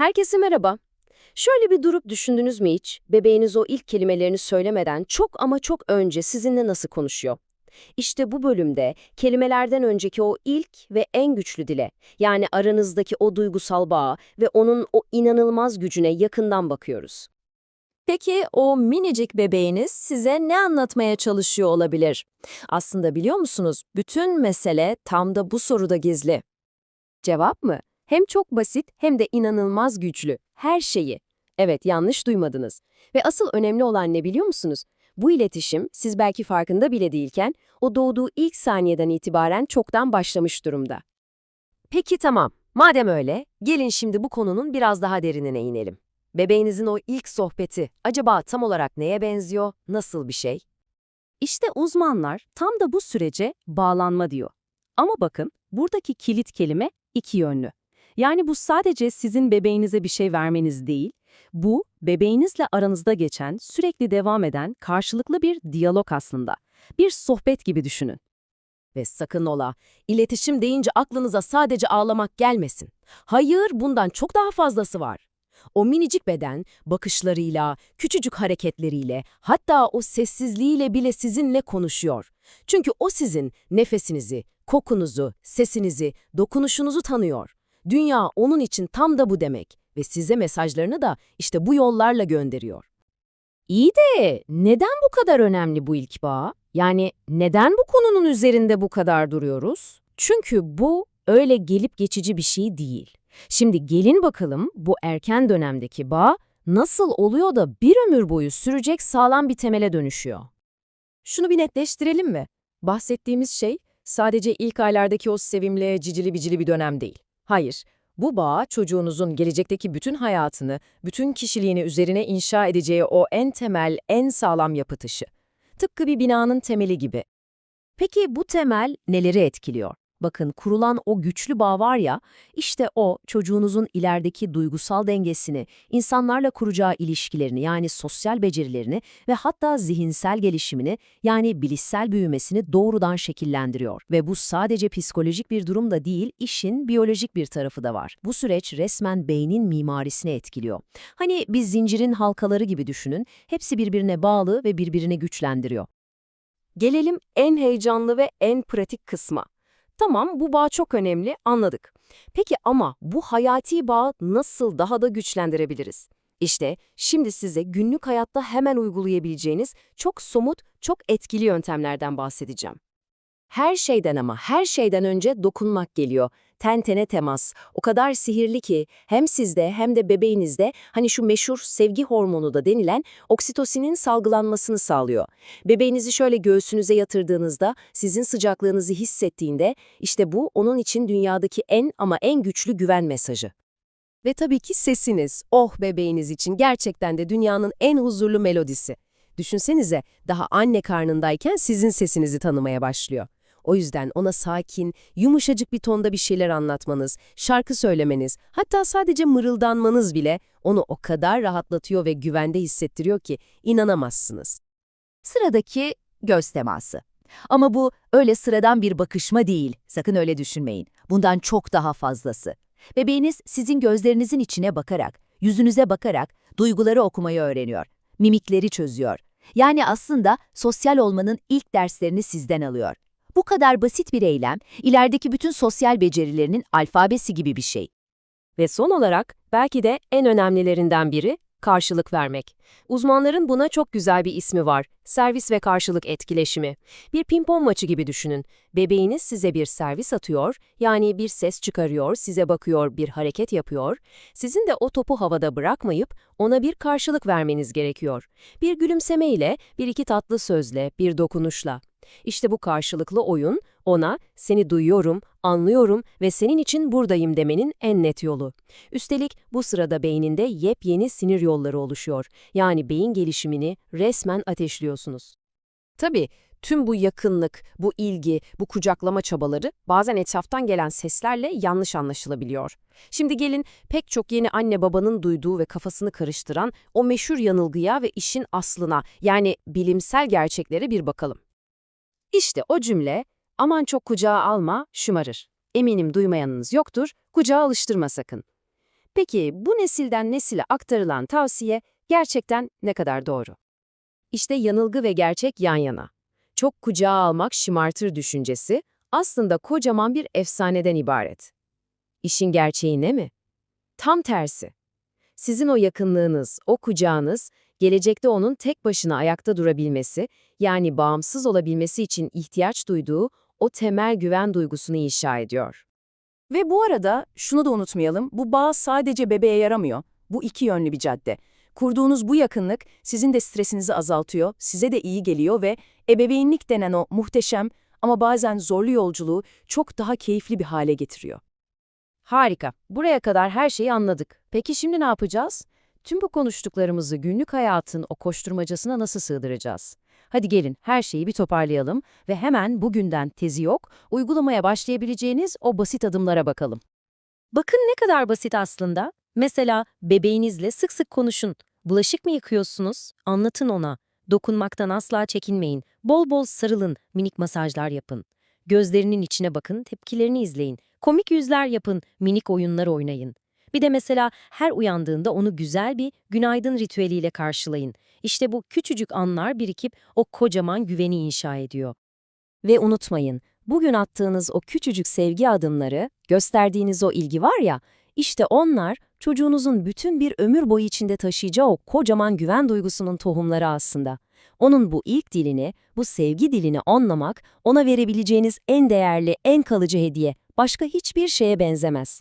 Herkese merhaba. Şöyle bir durup düşündünüz mü hiç? Bebeğiniz o ilk kelimelerini söylemeden çok ama çok önce sizinle nasıl konuşuyor? İşte bu bölümde kelimelerden önceki o ilk ve en güçlü dile, yani aranızdaki o duygusal bağa ve onun o inanılmaz gücüne yakından bakıyoruz. Peki o minicik bebeğiniz size ne anlatmaya çalışıyor olabilir? Aslında biliyor musunuz, bütün mesele tam da bu soruda gizli. Cevap mı? Hem çok basit hem de inanılmaz güçlü. Her şeyi. Evet, yanlış duymadınız. Ve asıl önemli olan ne biliyor musunuz? Bu iletişim, siz belki farkında bile değilken, o doğduğu ilk saniyeden itibaren çoktan başlamış durumda. Peki tamam, madem öyle, gelin şimdi bu konunun biraz daha derinine inelim. Bebeğinizin o ilk sohbeti acaba tam olarak neye benziyor, nasıl bir şey? İşte uzmanlar tam da bu sürece bağlanma diyor. Ama bakın, buradaki kilit kelime iki yönlü. Yani bu sadece sizin bebeğinize bir şey vermeniz değil, bu bebeğinizle aranızda geçen, sürekli devam eden karşılıklı bir diyalog aslında. Bir sohbet gibi düşünün. Ve sakın ola, iletişim deyince aklınıza sadece ağlamak gelmesin. Hayır, bundan çok daha fazlası var. O minicik beden, bakışlarıyla, küçücük hareketleriyle, hatta o sessizliğiyle bile sizinle konuşuyor. Çünkü o sizin nefesinizi, kokunuzu, sesinizi, dokunuşunuzu tanıyor. Dünya onun için tam da bu demek ve size mesajlarını da işte bu yollarla gönderiyor. İyi de neden bu kadar önemli bu ilk bağ? Yani neden bu konunun üzerinde bu kadar duruyoruz? Çünkü bu öyle gelip geçici bir şey değil. Şimdi gelin bakalım bu erken dönemdeki bağ nasıl oluyor da bir ömür boyu sürecek sağlam bir temele dönüşüyor. Şunu bir netleştirelim mi? Bahsettiğimiz şey sadece ilk aylardaki o sevimli, cicili bicili bir dönem değil. Hayır, bu bağ çocuğunuzun gelecekteki bütün hayatını, bütün kişiliğini üzerine inşa edeceği o en temel, en sağlam yapı taşı. Tıpkı bir binanın temeli gibi. Peki bu temel neleri etkiliyor? Bakın kurulan o güçlü bağ var ya, işte o çocuğunuzun ilerideki duygusal dengesini, insanlarla kuracağı ilişkilerini yani sosyal becerilerini ve hatta zihinsel gelişimini yani bilişsel büyümesini doğrudan şekillendiriyor. Ve bu sadece psikolojik bir durum da değil, işin biyolojik bir tarafı da var. Bu süreç resmen beynin mimarisini etkiliyor. Hani bir zincirin halkaları gibi düşünün, hepsi birbirine bağlı ve birbirini güçlendiriyor. Gelelim en heyecanlı ve en pratik kısma. Tamam bu bağ çok önemli anladık. Peki ama bu hayati bağı nasıl daha da güçlendirebiliriz? İşte şimdi size günlük hayatta hemen uygulayabileceğiniz çok somut, çok etkili yöntemlerden bahsedeceğim. Her şeyden ama her şeyden önce dokunmak geliyor. Ten temas. O kadar sihirli ki hem sizde hem de bebeğinizde hani şu meşhur sevgi hormonu da denilen oksitosinin salgılanmasını sağlıyor. Bebeğinizi şöyle göğsünüze yatırdığınızda sizin sıcaklığınızı hissettiğinde işte bu onun için dünyadaki en ama en güçlü güven mesajı. Ve tabii ki sesiniz, oh bebeğiniz için gerçekten de dünyanın en huzurlu melodisi. Düşünsenize daha anne karnındayken sizin sesinizi tanımaya başlıyor. O yüzden ona sakin, yumuşacık bir tonda bir şeyler anlatmanız, şarkı söylemeniz, hatta sadece mırıldanmanız bile onu o kadar rahatlatıyor ve güvende hissettiriyor ki inanamazsınız. Sıradaki göz teması. Ama bu öyle sıradan bir bakışma değil, sakın öyle düşünmeyin. Bundan çok daha fazlası. Bebeğiniz sizin gözlerinizin içine bakarak, yüzünüze bakarak duyguları okumayı öğreniyor, mimikleri çözüyor. Yani aslında sosyal olmanın ilk derslerini sizden alıyor. Bu kadar basit bir eylem, ilerideki bütün sosyal becerilerinin alfabesi gibi bir şey. Ve son olarak belki de en önemlilerinden biri karşılık vermek. Uzmanların buna çok güzel bir ismi var. Servis ve karşılık etkileşimi. Bir pimpon maçı gibi düşünün. Bebeğiniz size bir servis atıyor, yani bir ses çıkarıyor, size bakıyor, bir hareket yapıyor. Sizin de o topu havada bırakmayıp ona bir karşılık vermeniz gerekiyor. Bir gülümsemeyle, bir iki tatlı sözle, bir dokunuşla. İşte bu karşılıklı oyun ona seni duyuyorum, anlıyorum ve senin için buradayım demenin en net yolu. Üstelik bu sırada beyninde yepyeni sinir yolları oluşuyor. Yani beyin gelişimini resmen ateşliyorsunuz. Tabii tüm bu yakınlık, bu ilgi, bu kucaklama çabaları bazen etraftan gelen seslerle yanlış anlaşılabiliyor. Şimdi gelin pek çok yeni anne babanın duyduğu ve kafasını karıştıran o meşhur yanılgıya ve işin aslına yani bilimsel gerçeklere bir bakalım. İşte o cümle, aman çok kucağa alma, şımarır. Eminim duymayanınız yoktur, kucağa alıştırma sakın. Peki bu nesilden nesile aktarılan tavsiye gerçekten ne kadar doğru? İşte yanılgı ve gerçek yan yana. Çok kucağa almak şımartır düşüncesi aslında kocaman bir efsaneden ibaret. İşin gerçeği ne mi? Tam tersi. Sizin o yakınlığınız, o kucağınız, gelecekte onun tek başına ayakta durabilmesi, yani bağımsız olabilmesi için ihtiyaç duyduğu o temel güven duygusunu inşa ediyor. Ve bu arada şunu da unutmayalım, bu bağ sadece bebeğe yaramıyor. Bu iki yönlü bir cadde. Kurduğunuz bu yakınlık sizin de stresinizi azaltıyor, size de iyi geliyor ve ebeveynlik denen o muhteşem ama bazen zorlu yolculuğu çok daha keyifli bir hale getiriyor. Harika. Buraya kadar her şeyi anladık. Peki şimdi ne yapacağız? Tüm bu konuştuklarımızı günlük hayatın o koşturmacasına nasıl sığdıracağız? Hadi gelin her şeyi bir toparlayalım ve hemen bugünden tezi yok, uygulamaya başlayabileceğiniz o basit adımlara bakalım. Bakın ne kadar basit aslında. Mesela bebeğinizle sık sık konuşun. Bulaşık mı yıkıyorsunuz? Anlatın ona. Dokunmaktan asla çekinmeyin. Bol bol sarılın, minik masajlar yapın. Gözlerinin içine bakın, tepkilerini izleyin. Komik yüzler yapın, minik oyunlar oynayın. Bir de mesela her uyandığında onu güzel bir günaydın ritüeliyle karşılayın. İşte bu küçücük anlar birikip o kocaman güveni inşa ediyor. Ve unutmayın, bugün attığınız o küçücük sevgi adımları, gösterdiğiniz o ilgi var ya, işte onlar çocuğunuzun bütün bir ömür boyu içinde taşıyacağı o kocaman güven duygusunun tohumları aslında. Onun bu ilk dilini, bu sevgi dilini anlamak, ona verebileceğiniz en değerli, en kalıcı hediye. Başka hiçbir şeye benzemez.